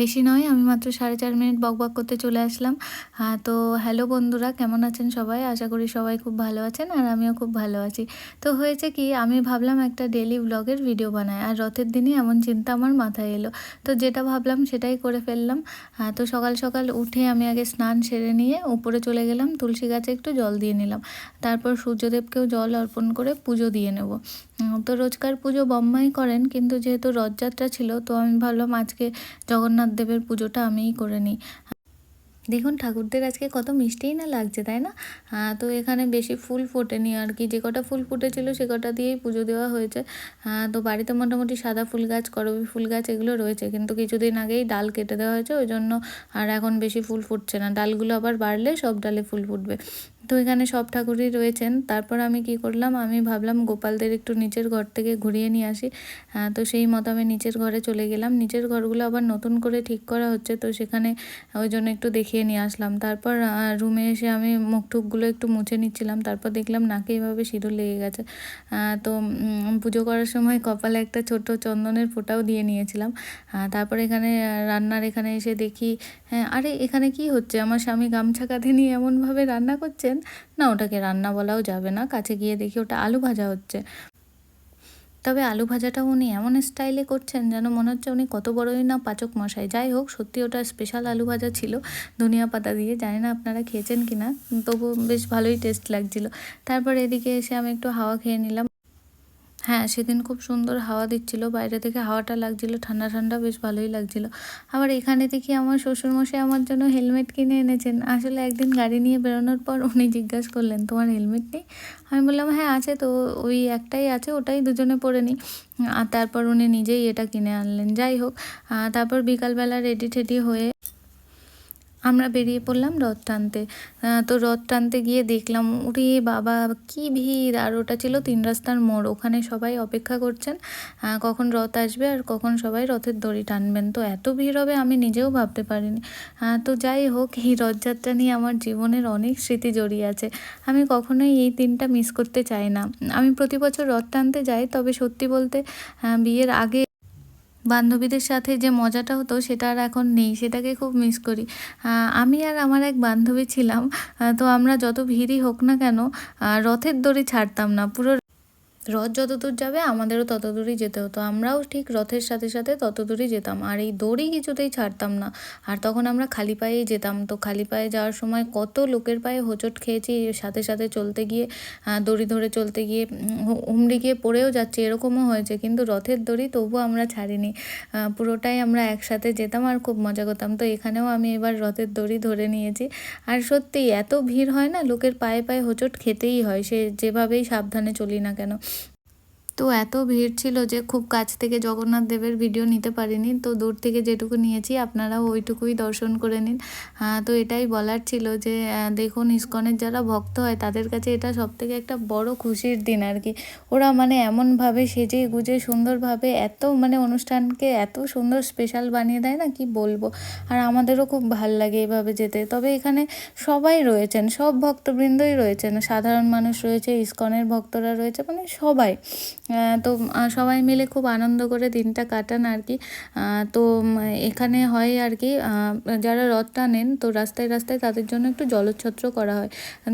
বেশি নয়, আমি মাত্র সাড়ে চার মিনিট বক বক করতে চলে আসলাম। হ্যাঁ তো হ্যালো বন্ধুরা, কেমন আছেন সবাই? আশা করি সবাই খুব ভালো আছেন আর আমিও খুব ভালো আছি। তো হয়েছে কি, আমি ভাবলাম একটা ডেলি ব্লগের ভিডিও বানাই আর রথের দিনই এমন চিন্তা আমার মাথায় এলো। তো যেটা ভাবলাম সেটাই করে ফেললাম। হ্যাঁ তো সকাল সকাল উঠে আমি আগে স্নান সেরে নিয়ে উপরে চলে গেলাম, তুলসী গাছে একটু জল দিয়ে নিলাম। তারপর সূর্যদেবকেও জল অর্পণ করে পুজো দিয়ে নেব। তো রোজকার পুজো বম্মাই করেন, কিন্তু যেহেতু রথযাত্রা ছিল, তো আমি ভাবলাম আজকে জগন্নাথ দেবের পুজোটা আমিই করে নিই। দেখুন ঠাকুরদের আজকে কত মিষ্টিই না লাগছে, তাই না? তো এখানে বেশি ফুল ফোটেনি আর কি। যে কটা ফুল ফুটেছিল সে কটা দিয়েই পুজো দেওয়া হয়েছে। তো বাড়িতে মোটামুটি সাদা ফুল গাছ, করবি ফুল গাছ এগুলো রয়েছে। কিন্তু কিছুদিন আগেই ডাল কেটে দেওয়া হয়েছে, ওই জন্য আর এখন বেশি ফুল ফুটছে না। ডালগুলো আবার বাড়লে সব ডালে ফুল ফুটবে। তো এখানে সব ঠাকুরই রয়েছেন। তারপর আমি কি করলাম? আমি ভাবলাম গোপালদের একটু নিচের ঘর থেকে ঘুরিয়ে নিয়ে আসি। তো সেই মতো আমি নিচের ঘরে চলে গেলাম। নিচের ঘরগুলো আবার নতুন করে ঠিক করা হচ্ছে, তো সেখানে ওই জন্য একটু দেখিয়ে নিয়ে আসলাম। তারপর রুমে এসে আমি মুখ টুকগুলো একটু মুছে নিচ্ছিলাম। তারপর দেখলাম নাকে এভাবে সিঁদুর লেগে গেছে। তো পুজো করার সময় কপালে একটা ছোট চন্দনের ফোঁটাও দিয়ে নিয়েছিলাম। তারপর এখানে রান্নার এখানে এসে দেখি হ্যাঁ আরে, এখানে কি হচ্ছে? আমার স্বামী গামছা কাঁধে নিয়ে এমনভাবে রান্না করছেন? না, ওটাকে রান্না বলাও যাবে না, কাছে গিয়ে দেখি ওটা আলু ভাজা হচ্ছে। তবে আলু ভাজাটা উনি এমন স্টাইলে করছেন যেন মনে হচ্ছে উনি কত বড়ই না পাচক মশাই। যাই হোক, সত্যি ওটা স্পেশাল আলু ভাজা ছিল, ধনিয়া পাতা দিয়ে, জানি না আপনারা খেয়েছেন কিনা তবু বেশ ভালোই টেস্ট লাগছিল। তারপর এদিকে এসে আমি একটু হাওয়া খেয়ে নিলাম। হ্যাঁ সেদিন খুব সুন্দর হাওয়া দিচ্ছিল, বাইরে থেকে হাওয়াটা লাগছিল, ঠান্ডা ঠান্ডা বেশ ভালোই লাগছিল। আবার এখানে দেখি আমার শ্বশুরমশাই আমার জন্য হেলমেট কিনে এনেছেন। আসলে একদিন গাড়ি নিয়ে বেরোনোর পর উনি জিজ্ঞাসা করলেন, তোমার হেলমেট নেই? আমি বললাম হ্যাঁ আছে তো, ওই একটাই আছে, ওটাই দুজনে পরে নিই। আর তারপর উনি নিজেই এটা কিনে আনলেন। যাই হোক তারপর বিকালবেলা রেডি টেডি হয়ে আমরা বেরিয়ে পড়লাম রথ টানতে। তো রথ টানতে গিয়ে দেখলাম, ওরে বাবা, কি ভিড়! আর ওটা ছিল তিন রাস্তার মোড়, ওখানে সবাই অপেক্ষা করছেন কখন রথ আসবে আর কখন সবাই রথের দড়ি টানবেন। তো এত ভিড় হবে আমি নিজেও ভাবতে পারিনি। তো যাই হোক, এই রথযাত্রা নিয়ে আমার জীবনের অনেক স্মৃতি জড়িয়ে আছে। আমি কখনোই এই দিনটা মিস করতে চাই না। আমি প্রতি বছর রথ টানতে যাই, তবে সত্যি বলতে বিয়ের আগে বান্ধবীদের সাথে যে মজাটা হতো সেটা আর এখন নেই, সেটাকে খুব মিস করি। আমি আর আমার এক বান্ধবী ছিলাম তো আমরা যত ভিড়ই হোক না কেন রথের দড়ি ছাড়তাম না, পুরো রথ যত দূর যাবে, আমাদেরও তত দূরই যেতে হতো। আমরাও ঠিক রথের সাথে সাথে তত দূরই যেতাম। আর এই দড়ি কিছুতেই ছাড়তাম না। আর তখন আমরা খালি পায়েই যেতাম। তো খালি পায়ে যাওয়ার সময় কত লোকের পায়ে হোঁচট খেয়েছি, সাথে সাথে চলতে গিয়ে দড়ি ধরে চলতে গিয়ে হুমড়ি গিয়ে পড়েও যাচ্ছে, এরকমও হয়েছে। কিন্তু রথের দড়ি তবুও আমরা ছাড়িনি। পুরোটাই আমরা একসাথে যেতাম আর খুব মজা করতাম। তো এখানেও আমি এবার রথের দড়ি ধরে নিয়েছি। আর সত্যি এত ভিড় হয় না, লোকের পায়ে পায়ে হোঁচট খেতেই হয়। সে যেভাবেই সাবধানে চলি না কেন। তো এত ভিড় ছিল যে খুব কাছ থেকে জগন্নাথ দেবের ভিডিও নিতে পারিনি। তো দূর থেকে যেটুকু নিয়েছি আপনারা ওইটুকুই দর্শন করে নিন। আহ, তো এটাই বলার ছিল যে দেখুন ইস্কনের যারা ভক্ত হয় তাদের কাছে এটা সব থেকে একটা বড় খুশির দিন আর কি। ওরা মানে এমনভাবে সেজে গুজে সুন্দরভাবে এত মানে অনুষ্ঠানকে এত সুন্দর স্পেশাল বানিয়ে দেয় না কি বলব? আর আমাদেরও খুব ভালো লাগে এভাবে যেতে। তবে এখানে সবাই রয়েছেন সব ভক্তবৃন্দই রয়েছেন। সাধারণ মানুষ রয়েছে ইস্কনের ভক্তরা রয়েছে মানে সবাই। তো সবাই মিলে খুব আনন্দ করে দিনটা কাটান আর কি। তো এখানে হয় আর কি যারা রথ টানেন তো রাস্তায় রাস্তায় তাদের জন্য একটু জলচ্ছত্র করা হয়।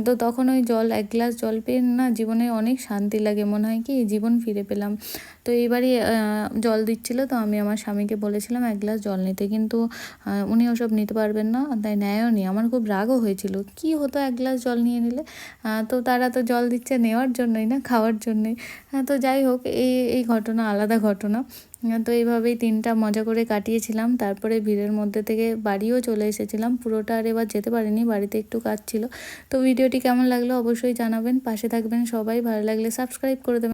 তো তখন ওই জল এক গ্লাস জল পেয়ে না জীবনে অনেক শান্তি লাগে। মনে হয় কি জীবন ফিরে পেলাম। তো এইবারই জল দিচ্ছিল তো আমি আমার স্বামীকে বলেছিলাম এক গ্লাস জল নিতে। কিন্তু উনি ওসব নিতে পারবেন না তাই নেয়ও নি আমার খুব রাগও হয়েছিল। কি হতো এক গ্লাস জল নিয়ে নিলে? তো তারা তো জল দিচ্ছে নেওয়ার জন্যই না খাওয়ার জন্যই। আহ, তো যাই হোক, এই এই ঘটনা আলাদা ঘটনা। তো এইভাবেই তিনটা মজা করে কাটিয়েছিলাম। তারপরে ভিড়ের মধ্যে থেকে বাড়িও চলে এসেছিলাম। পুরোটা আর এবার যেতে পারিনি, বাড়িতে একটু কাজ ছিল। তো ভিডিওটি কেমন লাগল অবশ্যই জানাবেন। পাশে থাকবেন সবাই। ভালো লাগলে সাবস্ক্রাইব করে দেবেন।